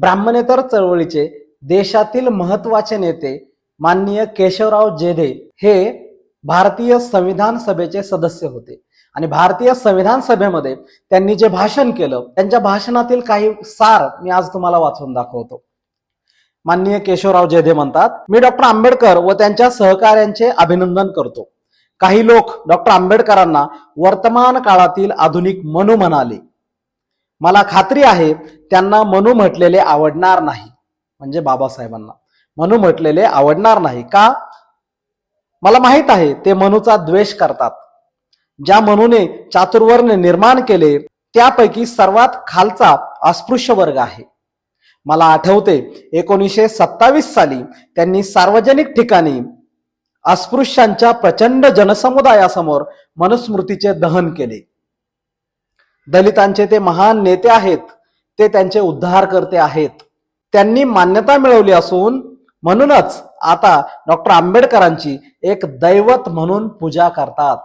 ब्राह्मणेतर चळवळीचे देशातील महत्त्वाचे नेते माननीय केशवराव जेधे हे भारतीय संविधान सभेचे सदस्य होते. आणि भारतीय संविधान सभेमध्ये त्यांनी जे भाषण केलं त्यांच्या भाषणातील काही सार मी आज तुम्हाला वाचून दाखवतो. माननीय केशवराव जेधे म्हणतात मी डॉक्टर आंबेडकर व त्यांच्या सहकार्यांचे अभिनंदन करतो. काही लोक डॉक्टर आंबेडकरांना वर्तमान काळातील आधुनिक मनू म्हणाले. मला खात्री आहे त्यांना मनू म्हटलेले आवडणार नाही. म्हणजे बाबासाहेबांना. मनू म्हटलेले आवडणार नाही का? मला माहीत आहे ते मनूचा द्वेष करतात. ज्या मनूने चातुर्वर्ण निर्माण केले त्यापैकी सर्वात खालचा अस्पृश्य वर्ग आहे. मला आठवते एकोणीसशे सत्तावीस साली त्यांनी सार्वजनिक ठिकाणी अस्पृश्यांच्या प्रचंड जनसमुदायासमोर मनुस्मृतीचे दहन केले. दलितांचे ते महान नेते आहेत ते त्यांचे उद्धारकर्ते आहेत. त्यांनी मान्यता मिळवली असून म्हणूनच आता डॉक्टर आंबेडकरांची एक दैवत म्हणून पूजा करतात.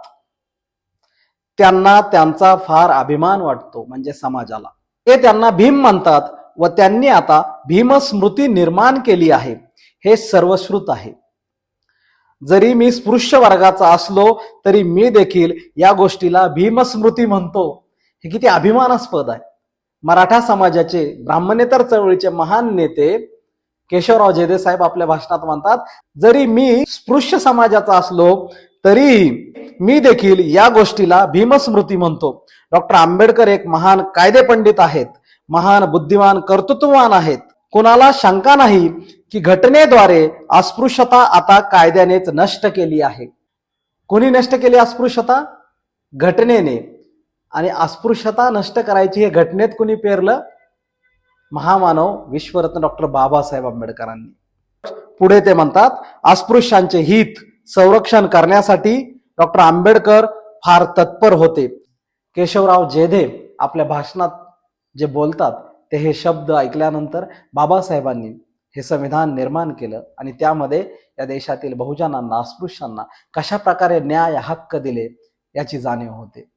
त्यांना त्यांचा फार अभिमान वाटतो म्हणजे समाजाला. ते त्यांना भीम म्हणतात व त्यांनी आता भीमस्मृती निर्माण केली आहे. हे सर्वश्रुत आहे. जरी मी स्पृश्य वर्गाचा असलो तरी मी देखील या गोष्टीला भीमस्मृती म्हणतो. हे किती अभिमानास्पद आहे. मराठा समाजाचे ब्राह्मणेतर चळवळीचे महान नेते केशवराव जेदे साहेब आपल्या भाषणात म्हणतात जरी मी स्पृश्य समाजाचा असलो तरीही मी देखील या गोष्टीला भीमस्मृती म्हणतो. डॉक्टर आंबेडकर एक महान कायदे पंडित आहेत महान बुद्धिमान कर्तृत्ववान आहेत. कोणाला शंका नाही की घटनेद्वारे अस्पृश्यता आता कायद्यानेच नष्ट केली आहे. कोणी नष्ट केली अस्पृश्यता? घटनेने. आणि अस्पृश्यता नष्ट करायची हे घटनेत कुणी पेरलं? महामानव विश्वरत्न डॉक्टर बाबासाहेब आंबेडकरांनी. पुढे ते म्हणतात अस्पृश्यांचे हित संरक्षण करण्यासाठी डॉक्टर आंबेडकर फार तत्पर होते. केशवराव जेधे आपल्या भाषणात जे बोलतात ते हे शब्द ऐकल्यानंतर बाबासाहेबांनी हे संविधान निर्माण केलं आणि त्यामध्ये या देशातील बहुजनांना अस्पृश्यांना कशा प्रकारे न्याय हक्क दिले याची जाणीव होते.